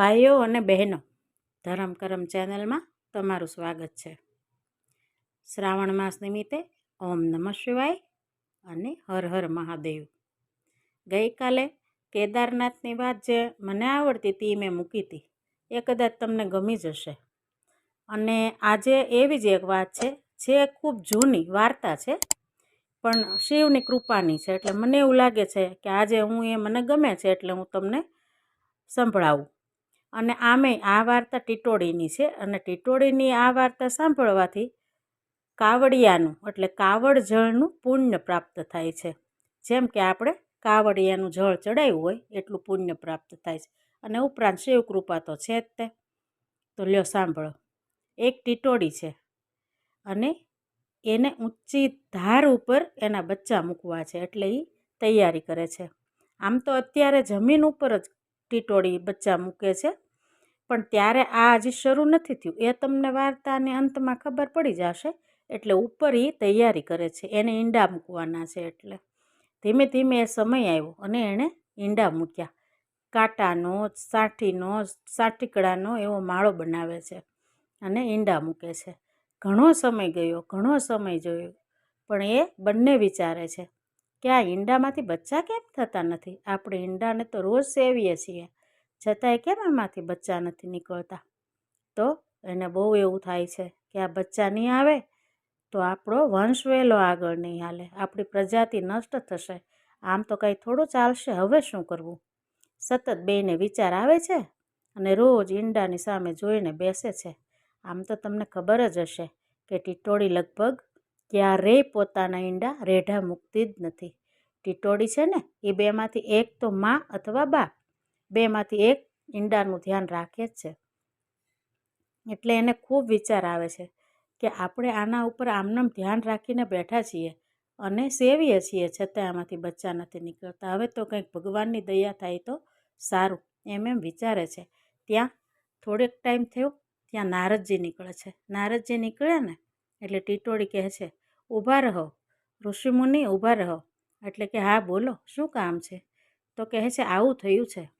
ભાઈઓ અને બહેનો, ધરમ કરમ ચેનલમાં તમારું સ્વાગત છે. શ્રાવણ માસ નિમિત્તે ઓમ નમઃ શિવાય અને હર હર મહાદેવ. ગઈકાલે કેદારનાથની વાત જે મને આવડતી હતી મેં મૂકી હતી એ કદાચ તમને ગમી જશે અને આજે એવી જ એક વાત છે, જે ખૂબ જૂની વાર્તા છે, પણ શિવની કૃપાની છે, એટલે મને એવું લાગે છે કે આજે હું એ મને ગમે છે, એટલે હું તમને સંભળાવું. અને આમે આ વાર્તા ટીટોડીની છે અને ટીટોડીની આ વાર્તા સાંભળવાથી કાવડિયાનું, એટલે કાવડ જળનું પુણ્ય પ્રાપ્ત થાય છે. જેમ કે આપણે કાવડિયાનું જળ ચડાવ્યું હોય, એટલું પુણ્ય પ્રાપ્ત થાય છે. અને ઉપરાંત શિવ કૃપા તો છે જ તે. તો લ્યો સાંભળો. એક ટીટોડી છે અને એને ઊંચી ધાર ઉપર એના બચ્ચા મૂકવા છે, એટલે એ તૈયારી કરે છે. આમ તો અત્યારે જમીન ઉપર જ ટીટોળી બચ્ચા મૂકે છે. પણ ત્યારે આ હજી શરૂ નથી થયું. એ તમને વાર્તાને અંતમાં ખબર પડી જશે. એટલે ઉપર એ તૈયારી કરે છે. એને ઈંડા મૂકવાના છે એટલે. ધીમે ધીમે એ સમય આવ્યો અને એણે ઈંડા મૂક્યા. કાંટાનો, સાઠીનો સાઠીકડાનો એવો માળો બનાવે છે અને ઈંડા મૂકે છે. ઘણો સમય ગયો, ઘણો સમય જોયો. પણ એ બંને વિચારે છે. કે આ ઈંડામાંથી બચ્ચા કેમ થતા નથી? આપણે ઈંડાને તો રોજ સેવીએ છીએ. છતાંય કેમ એમાંથી બચ્ચા નથી નીકળતા? તો એને બહુ એવું થાય છે કે આ બચ્ચા નહીં આવે તો આપણો વંશ વહેલો આગળ નહીં હાલે. આપણી પ્રજાતિ નષ્ટ થશે. આમ તો કંઈ થોડું ચાલશે. હવે શું કરવું? સતત બેને વિચાર આવે છે અને રોજ ઈંડાની સામે જોઈને બેસે છે. આમ તો તમને ખબર જ હશે કે ટીટોળી લગભગ ક્યારેય પોતાના ઈંડા રેઢા મૂકતી જ નથી. ટીટોળી છે ને, એ બેમાંથી એક તો માં અથવા બા બેમાંથી એક ઈંડાનું ધ્યાન રાખે જ છે. એટલે એને ખૂબ વિચાર આવે છે કે આપણે આના ઉપર આમનામ ધ્યાન રાખીને બેઠા છીએ અને સેવીએ છીએ, છતાં આમાંથી બચ્ચા નથી નીકળતા. હવે તો કંઈક ભગવાનની દયા થાય તો સારું, એમ એમ વિચારે છે. ત્યાં થોડેક ટાઈમ થયો, ત્યાં નારદજી નીકળે છે. નારદજી નીકળ્યા ને, એટલે ટીટોળી કહે છે ઊભા રહો, ઋષિમુનિ ઊભા રહો. એટલે કે, હા, બોલો, શું કામ છે? તો કહે છે, આવું થયું છે.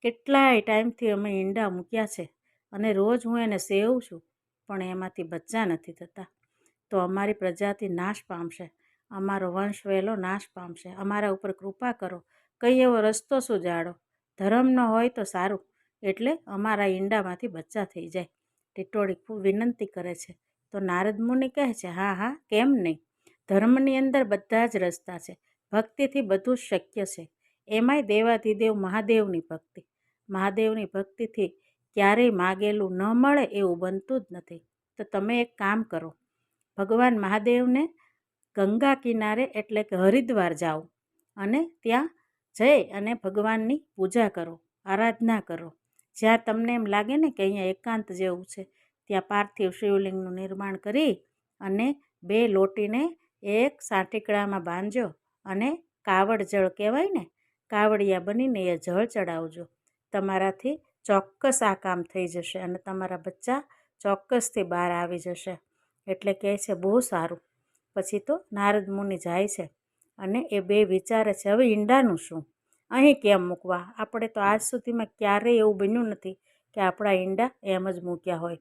કેટલાય ટાઈમથી અમે ઈંડા મૂક્યા છે અને રોજ હું એને સેવું છું, પણ એમાંથી બચ્ચા નથી થતા. તો અમારી પ્રજાતિ નાશ પામશે. અમારો વંશ વહેલો નાશ પામશે. અમારા ઉપર કૃપા કરો. કંઈ એવો રસ્તો સુજાડો. ધર્મ ન હોય તો સારું. એટલે અમારા ઈંડામાંથી બચ્ચા થઈ જાય. ટીટોળી ખૂબ વિનંતી કરે છે. તો નારદ મુનિ કહે છે, હા હા, કેમ નહીં? ધર્મની અંદર બધા જ રસ્તા છે. ભક્તિથી બધું શક્ય છે. એમાંય દેવાધિદેવ મહાદેવની ભક્તિ. મહાદેવની ભક્તિથી ક્યારેય માગેલું ન મળે એવું બનતું જ નથી. તો તમે એક કામ કરો. ભગવાન મહાદેવને ગંગા કિનારે એટલે કે હરિદ્વાર જાઓ અને ત્યાં જઈ અને ભગવાનની પૂજા કરો, આરાધના કરો. જ્યાં તમને એમ લાગે ને કે અહીંયા એકાંત જેવું છે ત્યાં પાર્થિવ શિવલિંગનું નિર્માણ કરી અને બે લોટીને એક સાંટીકડામાં બાંધજો અને કાવડ જળ કહેવાય ને, કાવડિયા બનીને એ જળ ચડાવજો. તમારાથી ચોક્કસ આ કામ થઈ જશે અને તમારા બચ્ચા ચોક્કસથી બહાર આવી જશે. એટલે કહે છે, બહુ સારું. પછી તો નારદ મુનિ જાય છે અને એ બે વિચારે છે, હવે ઈંડાનું શું? અહીં કેમ મૂકવા? આપણે તો આજ સુધીમાં ક્યારેય એવું બન્યું નથી કે આપણા ઈંડા એમ જ મૂક્યા હોય.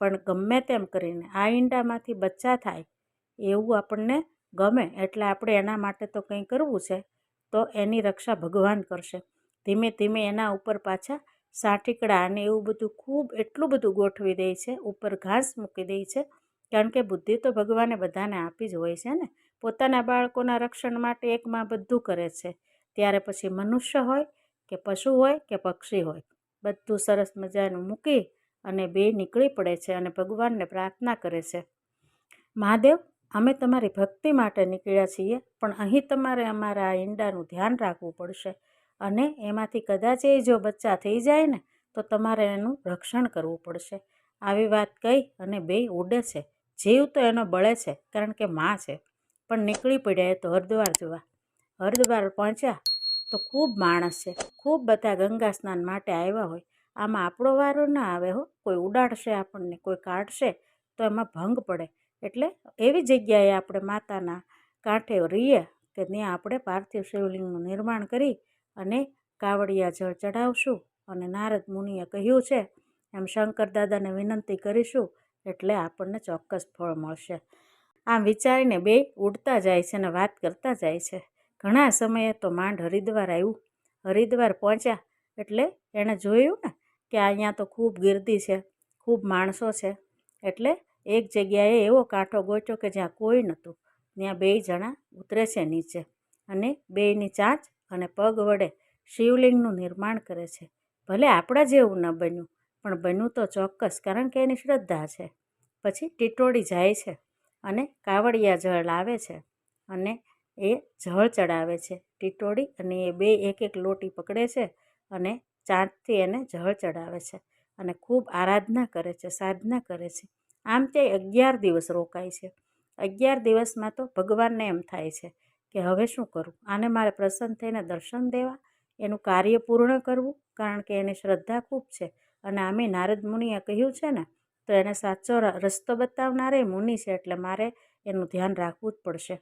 પણ ગમે તેમ કરીને આ ઈંડામાંથી બચ્ચા થાય, એવું આપણને ગમે. એટલે આપણે એના માટે તો કંઈ કરવું છે, તો એની રક્ષા ભગવાન કરશે. ધીમે ધીમે એના ઉપર પાછા સાટીકડા અને એવું બધું ખૂબ એટલું બધું ગોઠવી દે છે, ઉપર ઘાસ મૂકી દે છે, કારણ કે બુદ્ધિ તો ભગવાને બધાને આપી જ હોય છે ને. પોતાના બાળકોના રક્ષણ માટે એકમાં બધું કરે છે. ત્યારે પછી મનુષ્ય હોય કે પશુ હોય કે પક્ષી હોય. બધું સરસ મજાનું મૂકી અને બે નીકળી પડે છે અને ભગવાનને પ્રાર્થના કરે છે. મહાદેવ, અમે તમારી ભક્તિ માટે નીકળ્યા છીએ, પણ અહીં તમારે અમારા આ ઈંડાનું ધ્યાન રાખવું પડશે અને એમાંથી કદાચ એ જો બચ્ચા થઈ જાય ને, તો તમારે એનું રક્ષણ કરવું પડશે. આવી વાત કહી અને બે ઉડે છે. જીવ તો એનો બળે છે, કારણ કે માં છે, પણ નીકળી પડ્યા એ તો હરિદ્વાર જવા. હરિદ્વાર પહોંચ્યા તો ખૂબ માણસ છે, ખૂબ બધા ગંગા સ્નાન માટે આવ્યા હોય. આમાં આપણો વારો ના આવે હો. કોઈ ઉડાડશે આપણને, કોઈ કાઢશે તો એમાં ભંગ પડે. એટલે એવી જગ્યાએ આપણે માતાના કાંઠે રહીએ કે ત્યાં આપણે પાર્થિવ શિવલિંગનું નિર્માણ કરી અને કાવડિયા જળ ચઢાવશું અને નારદ મુનિએ કહ્યું છે, એમ શંકર દાદાને વિનંતી કરીશું એટલે આપણને ચોક્કસ ફળ મળશે. આમ વિચારીને બે ઉડતા જાય છે અને વાત કરતા જાય છે. ઘણા સમયે તો માંડ હરિદ્વાર આવ્યું. હરિદ્વાર પહોંચ્યા એટલે એણે જોયું ને કે અહીંયા તો ખૂબ ગીર્દી છે, ખૂબ માણસો છે. એટલે એક જગ્યાએ એવો કાંઠો ગોચ્યો કે જ્યાં કોઈ નહોતું. ત્યાં બે જણા ઉતરે છે નીચે અને બેયની ચાંચ અને પગ વડે શિવલિંગનું નિર્માણ કરે છે. ભલે આપણા જેવું ન બન્યું, પણ બન્યું તો ચોક્કસ કારણ કે એની શ્રદ્ધા છે. પછી ટીટોળી જાય છે અને કાવડિયા જળ લાવે છે અને એ જળ ચડાવે છે. ટીટોળી અને એ બે એક એક લોટી પકડે છે અને ચાંદથી એને જળ ચડાવે છે અને ખૂબ આરાધના કરે છે, સાધના કરે છે. આમ તે અગિયાર દિવસ રોકાય છે. અગિયાર દિવસમાં તો ભગવાનને એમ થાય છે કે હવે શું કરું? આને મારે પ્રસન્ન થઈને દર્શન દેવા? એનું કાર્ય પૂર્ણ કરવું? કારણ કે એની શ્રદ્ધા ખૂબ છે. અને આમે નારદ મુનિએ કહ્યું છે ને, તો એને સાચો રસ્તો બતાવનારે મુનિ છે, એટલે મારે એનું ધ્યાન રાખવું જ પડશે.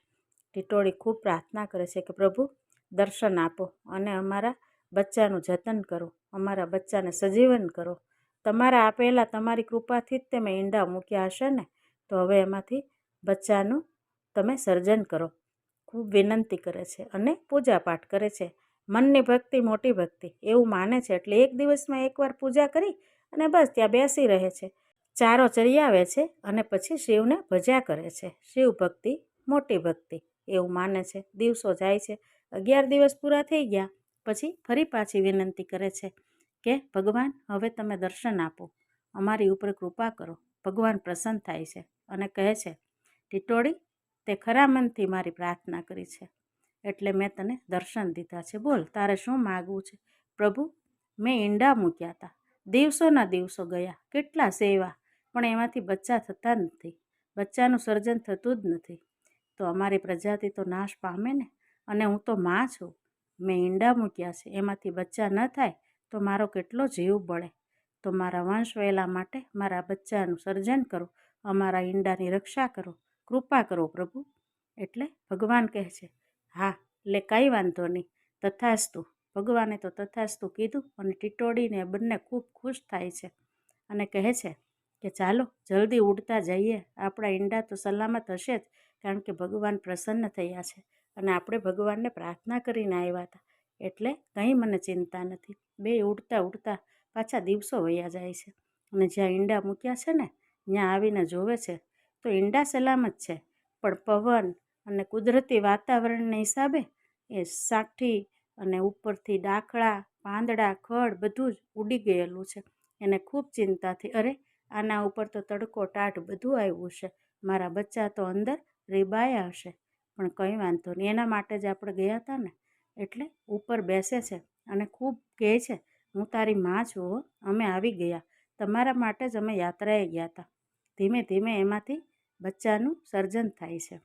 ટીટોળી ખૂબ પ્રાર્થના કરે છે કે પ્રભુ, દર્શન આપો. અને અમારા બચ્ચાનું જતન કરો, અમારા બચ્ચાને સજીવન કરો. તમારા આપેલા તમારી કૃપાથી જ તમે ઈંડા મૂક્યા હશે ને? તો હવે એમાંથી બચ્ચાનું તમે સર્જન કરો. ખૂબ વિનંતી કરે છે અને પૂજાપાઠ કરે છે. મનની ભક્તિ, મોટી ભક્તિ. એવું માને છે એટલે એક દિવસમાં એકવાર પૂજા કરી અને બસ ત્યાં બેસી રહે છે. ચારો ચરિયાવે છે અને પછી શિવને ભજ્યા કરે છે. શિવ ભક્તિ, મોટી ભક્તિ. એવું માને છે. દિવસો જાય છે. અગિયાર દિવસ પૂરા થઈ ગયા. પછી ફરી પાછી વિનંતી કરે છે કે, ભગવાન, હવે તમે દર્શન આપો. અમારી ઉપર કૃપા કરો. ભગવાન પ્રસન્ન થાય છે અને કહે છે, ટીટોળી, તે ખરા મનથી મારી પ્રાર્થના કરી છે. એટલે મેં તને દર્શન દીધા છે. બોલ, તારે શું માગવું છે? પ્રભુ, મેં ઈંડા મૂક્યા હતા દિવસોના દિવસો ગયા. કેટલા સેવા. પણ એમાંથી બચ્ચા થતા નથી. બચ્ચાનું સર્જન થતું જ નથી. તો અમારી પ્રજાતિ તો નાશ પામે ને? અને હું તો માં છું. મેં ઈંડા મૂક્યા છે. એમાંથી બચ્ચા ન થાય તો મારો કેટલો જીવ બળે. તો મારા વંશ વહેલા માટે મારા બચ્ચાનું સર્જન કરો. અમારા ઈંડાની રક્ષા કરો. કૃપા કરો પ્રભુ. એટલે ભગવાન કહે છે, હા, એટલે કાંઈ વાંધો નહીં. તથાસ્તુ. ભગવાને તો તથાસ્તુ કીધું અને ટીટોડીને બંને ખૂબ ખુશ થાય છે અને કહે છે કે, ચાલો, જલ્દી ઉડતા જઈએ. આપણા ઈંડા તો સલામત હશે જ, કારણ કે ભગવાન પ્રસન્ન થયા છે. અને આપણે ભગવાનને પ્રાર્થના કરીને આવ્યા હતા. એટલે કંઈ મને ચિંતા નથી. બે ઉડતા ઉડતા પાછા દિવસો વયા જાય છે. અને જ્યાં ઈંડા મૂક્યા છે ને, ત્યાં આવીને જોવે છે, તો ઈંડા સલામત છે. પણ પવન અને કુદરતી વાતાવરણના હિસાબે એ સાઠી અને ઉપરથી ડાખડા પાંદડા, ખડ બધું જ ઉડી ગયેલું છે. એને ખૂબ ચિંતાથી, અરે, આના ઉપર તો તડકો, ટાટ બધું આવ્યું છે. મારા બચ્ચા તો અંદર રીબાયા હશે. પણ કંઈ વાંધો નહીં. એના માટે જ આપણે ગયા હતા ને, એટલે ઉપર બેસે છે અને ખૂબ કહે છે, હું તારી માં છું અમે આવી ગયા. તમારા માટે જ અમે યાત્રાએ ગયા હતા. ધીમે ધીમે એમાંથી બચ્ચાનું સર્જન થાય છે.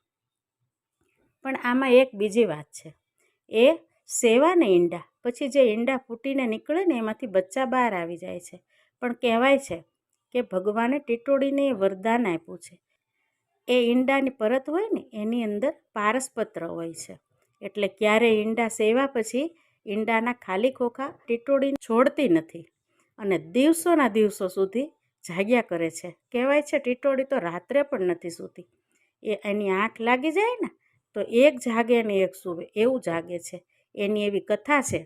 પણ આમાં એક બીજી વાત છે. એ સેવાને ઈંડા. પછી જે ઈંડા ફૂટીને નીકળે ને, એમાંથી બચ્ચા બહાર આવી જાય છે. પણ કહેવાય છે કે ભગવાને ટીટોડીને વરદાન આપ્યું છે. એ ઈંડાની પરત હોય ને, એની અંદર પારસપત્ર હોય છે. એટલે ક્યારે ઈંડા સેવા પછી ઈંડાના ખાલી ખોખા ટીટોડી છોડતી નથી અને દિવસોના દિવસો સુધી જાગ્યા કરે છે. કહેવાય છે ટીટોડી તો રાત્રે પણ નથી સૂતી. એ એની આંખ લાગી જાય ને, તો એક જાગે ને એક સૂવે, એવું જાગે છે. એની એવી કથા છે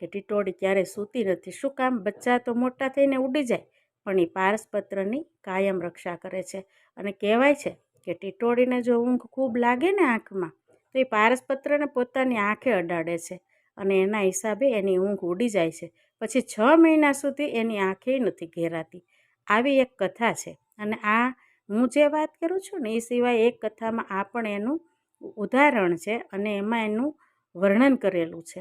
કે ટીટોડી ક્યારેય સૂતી નથી. શું કામ બચ્ચા તો મોટા થઈને ઉડી જાય, પણ એ પારસપત્રની કાયમ રક્ષા કરે છે. અને કહેવાય છે કે ટીટોડીને જો ઊંઘ ખૂબ લાગે ને આંખમાં, તો એ પારસપત્રને પોતાની આંખે અડાડે છે અને એના હિસાબે એની ઊંઘ ઉડી જાય છે. પછી છ મહિના સુધી એની આંખે નથી ઘેરાતી. આવી એક કથા છે અને આ હું જે વાત કરું છું ને એ સિવાય એક કથામાં આ પણ એનું ઉદાહરણ છે અને એમાં એનું વર્ણન કરેલું છે.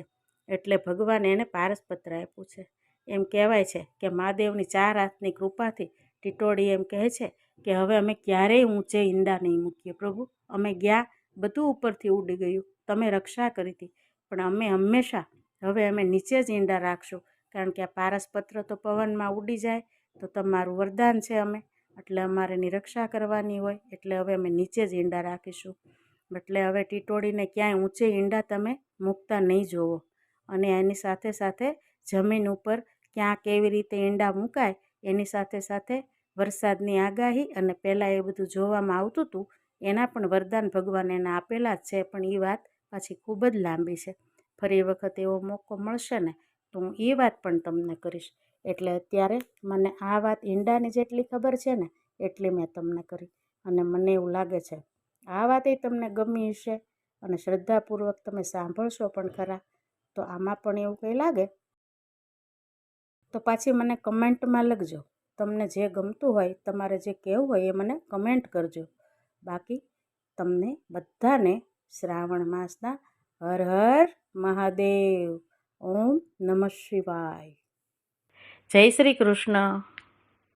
એટલે ભગવાને એને પારસપત્ર આપ્યું છે. એમ કહેવાય છે કે મહાદેવની ચાર હાથની કૃપાથી ટીટોડી એમ કહે છે કે હવે અમે ક્યારેય ઊંચે ઈંડા નહીં મૂકીએ પ્રભુ. અમે ગયા, બધું ઉપરથી ઉડી ગયું. તમે રક્ષા કરી હતી. પણ અમે હંમેશા, હવે અમે નીચે જ ઈંડા રાખશું. કારણ કે આ પારસપત્ર તો પવનમાં ઉડી જાય, તો તમારું વરદાન છે અમે. એટલે અમારે એની રક્ષા કરવાની હોય, એટલે હવે અમે નીચે જ ઈંડા રાખીશું. એટલે હવે ટીટોડીને ક્યાંય ઊંચે ઈંડા તમે મૂકતા નહીં જોવો. અને એની સાથે સાથે જમીન ઉપર ક્યાં કેવી રીતે ઈંડા મૂકાય, એની સાથે સાથે વરસાદની આગાહી અને પહેલાં એ બધું જોવામાં આવતું હતું એના પણ વરદાન ભગવાન એને આપેલા જ છે, પણ એ વાત પાછી ખૂબ જ લાંબી છે. ફરી વખત એવો મોકો મળશે ને, તો હું એ વાત પણ તમને કરીશ. એટલે અત્યારે મને આ વાત ઈંડાની જેટલી ખબર છે ને, એટલી મેં તમને કરી. અને મને એવું લાગે છે, આ વાત એ તમને ગમી હશે અને શ્રદ્ધાપૂર્વક તમે સાંભળશો પણ ખરા, તો આમાં પણ એવું કંઈ લાગે? તો પાછી મને કમેન્ટમાં લખજો. તમને જે ગમતું હોય, તમારે જે કહેવું હોય એ મને કમેન્ટ કરજો. બાકી, તમને બધાને શ્રાવણ માસના હર હર મહાદેવ. ઓમ નમઃ શિવાય. જય શ્રી કૃષ્ણ.